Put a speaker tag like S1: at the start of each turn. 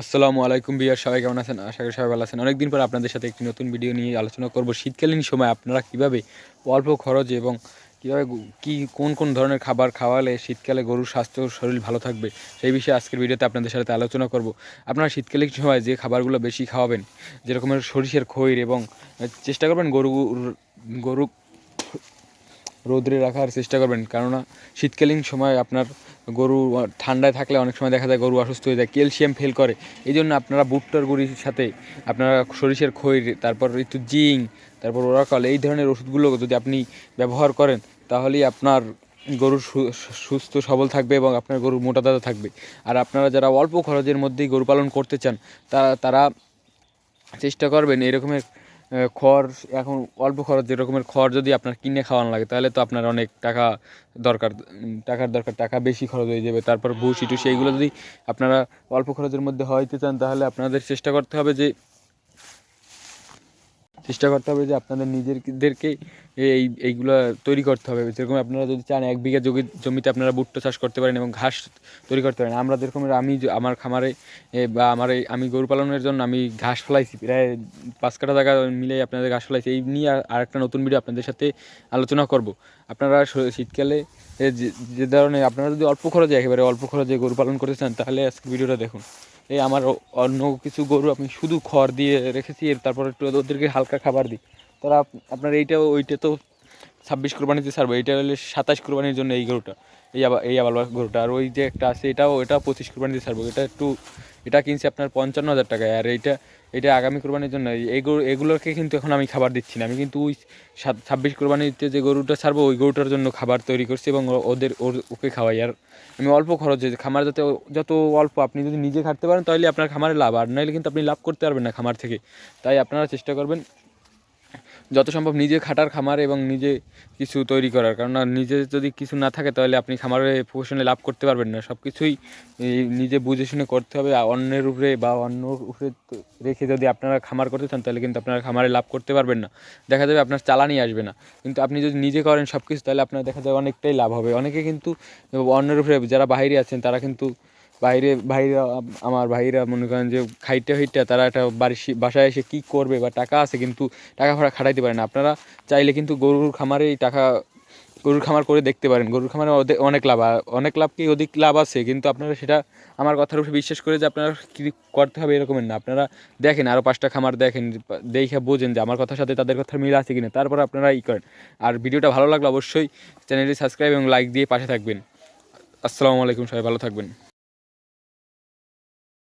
S1: আসসালামু আলাইকুম বিয়ার, সবাই কেমন আছেন? আশা করি সবাই ভালো আছেন। অনেকদিন পর আপনাদের সাথে একটি নতুন ভিডিও নিয়ে আলোচনা করব। শীতকালীন সময় আপনারা কীভাবে অল্প খরচে এবং কীভাবে কী, কোন কোন ধরনের খাবার খাওয়ালে শীতকালে গরুর স্বাস্থ্য শরীর ভালো থাকবে, সেই বিষয়ে আজকের ভিডিওতে আপনাদের সাথে আলোচনা করব। আপনারা শীতকালীন সময় যে খাবারগুলো বেশি খাওয়াবেন, যেরকমের সরিষার খৈর এবং চেষ্টা করবেন গরু গরু রোদ্রে রাখার চেষ্টা করবেন। কেননা শীতকালীন সময় আপনার গরু ঠান্ডায় থাকলে অনেক সময় দেখা যায় গরু অসুস্থ হয়ে যায়, ক্যালসিয়াম ফেল করে। এই জন্য আপনারা বুট্টার গুঁড়ির সাথে আপনারা সরিষার খৈর, তারপর একটু জিং তারপর ওরাকল এই ধরনের ওষুধগুলো যদি আপনি ব্যবহার করেন, তাহলেই আপনার গরু সুস্থ, সবল থাকবে এবং আপনার গরু মোটা তাজা থাকবে। আর আপনারা যারা অল্প খরচের মধ্যেই গরু পালন করতে চান তারা তারা চেষ্টা করবেন এরকমের খড়, এখন অল্প খরচ যেরকমের খড় যদি আপনার কিনে খাওয়ানো লাগে, তাহলে তো আপনার অনেক টাকা দরকার টাকার দরকার, টাকা বেশি খরচ হয়ে যাবে। তারপর ভুসি টুসি এইগুলো যদি আপনারা অল্প খরচের মধ্যে হইতে চান, তাহলে আপনাদের চেষ্টা করতে হবে যে চেষ্টা করতে হবে যে আপনাদের নিজেদেরকে এই, এইগুলো তৈরি করতে হবে। যেরকম আপনারা যদি চান এক বিঘা জমি, জমিতে আপনারা ভুট্টা চাষ করতে পারেন এবং ঘাস তৈরি করতে পারেন। আমরা যেরকম আমি আমার খামারে বা আমার এই, আমি গরু পালনের জন্য আমি ঘাস ফেলাইছি। প্রায় পাঁচ কাটা জায়গা মিলে আপনাদের ঘাস ফেলাইছি। এই নিয়ে আর- একটা নতুন ভিডিও আপনাদের সাথে আলোচনা করব। আপনারা শীতকালে যে ধরনের, আপনারা যদি অল্প খরচে, একেবারে অল্প খরচে গরু পালন করতে চান, তাহলে আজকে ভিডিওটা দেখুন। এই আমার অন্য কিছু গরু আমি শুধু খড় দিয়ে রেখেছি, এর তারপর একটু ওদেরকে হালকা খাবার দিই। তারা আপনার এইটা, ওইটা তো ছাব্বিশ কোরবানিতে ছাড়বো, এইটা হলে সাতাশ কোরবানির জন্য এই গরুটা, এই আবার এই আবার গরুটা। আর ওই যে একটা আছে, এটাও এটাও পঁচিশ কোরবানি দিয়ে ছাড়বো, এটা একটু, এটা কিনছি আপনার পঞ্চান্ন হাজার টাকায়। আর এইটা এটা আগামী কোরবানির জন্য। এই- গরু, এগুলোকে কিন্তু এখন আমি খাবার দিচ্ছি না। আমি কিন্তু ওই ছাব্বিশ কোরবানিতে যে গরুটা ছাড়বো, ওই গরুটার জন্য খাবার তৈরি করছি এবং ওদের, ওর, ওকে খাওয়াই। আর আমি অল্প খরচে, খামার যাতে যত অল্প আপনি যদি নিজে খাটতে পারেন, তাহলে আপনার খামারে লাভ। আর নাহলে কিন্তু আপনি লাভ করতে পারবেন না খামার থেকে। তাই আপনারা চেষ্টা করবেন যত সম্ভব নিজে খাটার খামার এবং নিজে কিছু তৈরি করার। কারণ নিজে যদি কিছু না থাকে তাহলে আপনি খামারে প্রফেশনে লাভ করতে পারবেন না। সব কিছুই নিজে বুঝে শুনে করতে হবে। অন্যের উপরে বা অন্যর উপরে রেখে যদি আপনারা খামার করতে চান, তাহলে কিন্তু আপনারা খামারে লাভ করতে পারবেন না। দেখা যাবে আপনার চালানি আসবে না। কিন্তু আপনি যদি নিজে করেন সব কিছু তাহলে আপনার দেখা যাবে অনেকটাই লাভ হবে। অনেকে কিন্তু অন্যের উপরে, যারা বাইরে আছেন, তারা কিন্তু বাইরে ভাইরা, আমার ভাইরা মনে করেন যে খাইতে হইতে তারা একটা বাড়ির সি- বাসায় এসে কী করবে বা টাকা আছে কিন্তু টাকা ফাড়া খাটাইতে পারে না। আপনারা চাইলে কিন্তু গরুর খামারেই টাকা, গরুর খামার করে দেখতে পারেন। গরুর খামারে অনেক লাভ অনেক লাভ কি অধিক লাভ আছে কিন্তু আপনারা সেটা আমার কথার উপরে বিশ্বাস করে যে আপনারা কী করতে হবে এরকমের না। আপনারা দেখেন আরও পাঁচটা খামার দেখেন দেখে বোঝেন যে আমার কথার সাথে তাদের কথার মিল আছে কিনা। তারপর আপনারা ই করেন। আর ভিডিওটা ভালো লাগলে অবশ্যই চ্যানেলটি সাবস্ক্রাইব এবং লাইক দিয়ে পাশে থাকবেন। আসসালামু আলাইকুম, সবাই ভালো থাকবেন।